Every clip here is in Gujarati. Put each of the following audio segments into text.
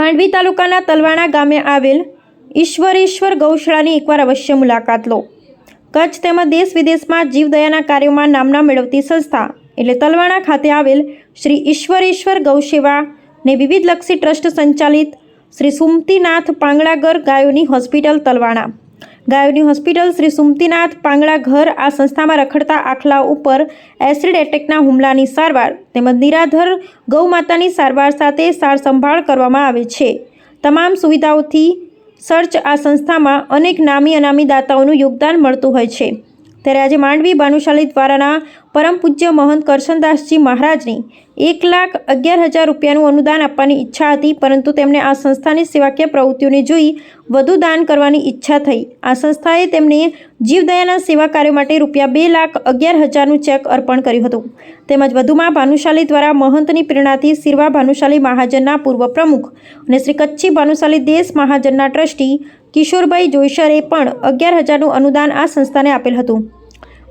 માંડવી તાલુકાના તલવાણા ગામે આવેલ ઈશ્વરેશ્વર ગૌશાળાની એકવાર અવશ્ય મુલાકાત લો. કચ્છ તેમજ દેશ વિદેશમાં જીવદયાના કાર્યોમાં નામના મેળવતી સંસ્થા એટલે તલવાણા ખાતે આવેલ શ્રી ઈશ્વરેશ્વર ગૌસેવા ને વિવિધલક્ષી ટ્રસ્ટ સંચાલિત શ્રી સુમતીનાથ પાંગળાગર ગાયોની હોસ્પિટલ તલવાણા. ગાયોની હોસ્પિટલ શ્રી સુમતીનાથ પાંગડા ઘર આ સંસ્થામાં રખડતા આખલા ઉપર એસિડ એટેકના હુમલાની સારવાર તેમજ નિરાધર ગૌમાતાની સારવાર સાથે સાર સંભાળ કરવામાં આવે છે. તમામ સુવિધાઓથી સર્ચ આ સંસ્થામાં અનેક નામી અનામી દાતાઓનું યોગદાન મળતું હોય છે. ત્યારે આજે માંડવી ભાનુશાલી દ્વારાના પરમ પૂજ્ય મહંત કરશનદાસજી મહારાજની એક લાખ અગિયાર હજાર રૂપિયાનું અનુદાન આપવાની ઈચ્છા હતી, પરંતુ તેમને આ સંસ્થાની સેવાકીય પ્રવૃત્તિઓને જોઈ વધુ દાન કરવાની ઈચ્છા થઈ. આ સંસ્થાએ તેમને જીવદયાના સેવા કાર્ય માટે રૂપિયા બે લાખ અગિયાર હજારનું ચેક અર્પણ કર્યું હતું. તેમજ વધુમાં ભાનુશાલી દ્વારા મહંતની પ્રેરણાથી સિરવા ભાનુશાલી મહાજનના પૂર્વ પ્રમુખ અને શ્રી કચ્છી ભાનુશાલી દેશ મહાજનના ટ્રસ્ટી કિશોરભાઈ જોઈશરે પણ અગિયાર હજારનું અનુદાન આ સંસ્થાને આપેલ હતું.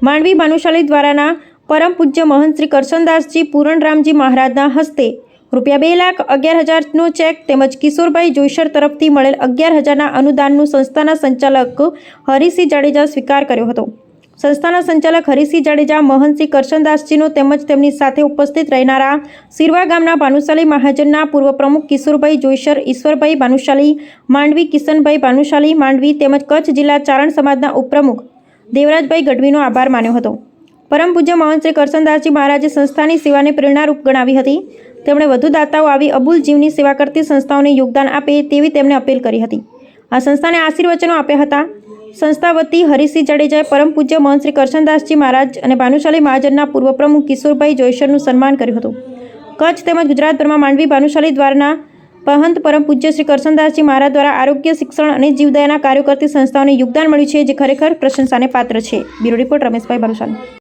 માંડવી ભાનુશાલી દ્વારાના પરમ પૂજ્ય મહંત શ્રી કરશનદાસજી પૂરણરામજી મહારાજના હસ્તે રૂપિયા બે લાખ અગિયાર હજારનો ચેક તેમજ કિશોરભાઈ જોઈશર તરફથી મળેલ અગિયાર હજારના અનુદાનનું સંસ્થાના સંચાલક હરિસિંહ જાડેજા સ્વીકાર કર્યો હતો. સંસ્થાના સંચાલક હરિસિંહ જાડેજા, મહનસિંહ કરશનદાસજીનો તેમજ તેમની સાથે ઉપસ્થિત રહેનારા સિરવા ગામના ભાનુશાલી મહાજનના પૂર્વ પ્રમુખ કિશોરભાઈ જોઈશર, ઈશ્વરભાઈ ભાનુશાલી, માંડવી કિશનભાઈ ભાનુશાલી, માંડવી તેમજ કચ્છ જિલ્લા ચારણ સમાજના ઉપપ્રમુખ દેવરાજભાઈ ગઢવીનો આભાર માન્યો હતો. પરમ પૂજ્ય મહંત કરશનદાસજી મહારાજે સંસ્થાની સેવાને પ્રેરણારૂપ ગણાવી હતી. તેમણે વધુ દાતાઓ આવી અબુલ જીવની સેવા કરતી સંસ્થાઓને યોગદાન આપે તેવી તેમણે અપીલ કરી હતી. આ સંસ્થાને આશીર્વચનો આપ્યા હતા. સંસ્થા વતી હરિસિંહ જાડેજાએ પરમ પૂજ્ય મહંત શ્રી કરશનદાસજી મહારાજ અને ભાનુશાલી મહાજનના પૂર્વ પ્રમુખ કિશોરભાઈ જોઈશરનું સન્માન કર્યું હતું. કચ્છ તેમજ ગુજરાતભરમાં માંડવી ભાનુશાલી દ્વારાના પહંત પરમ પૂજ્ય શ્રી કરશનદાસજી મહારાજ દ્વારા આરોગ્ય, શિક્ષણ અને જીવદયાના કાર્યો કરતી સંસ્થાઓને યોગદાન મળ્યું છે, જે ખરેખર પ્રશંસાને પાત્ર છે. Bureau report Rameshbhai Bhanushali.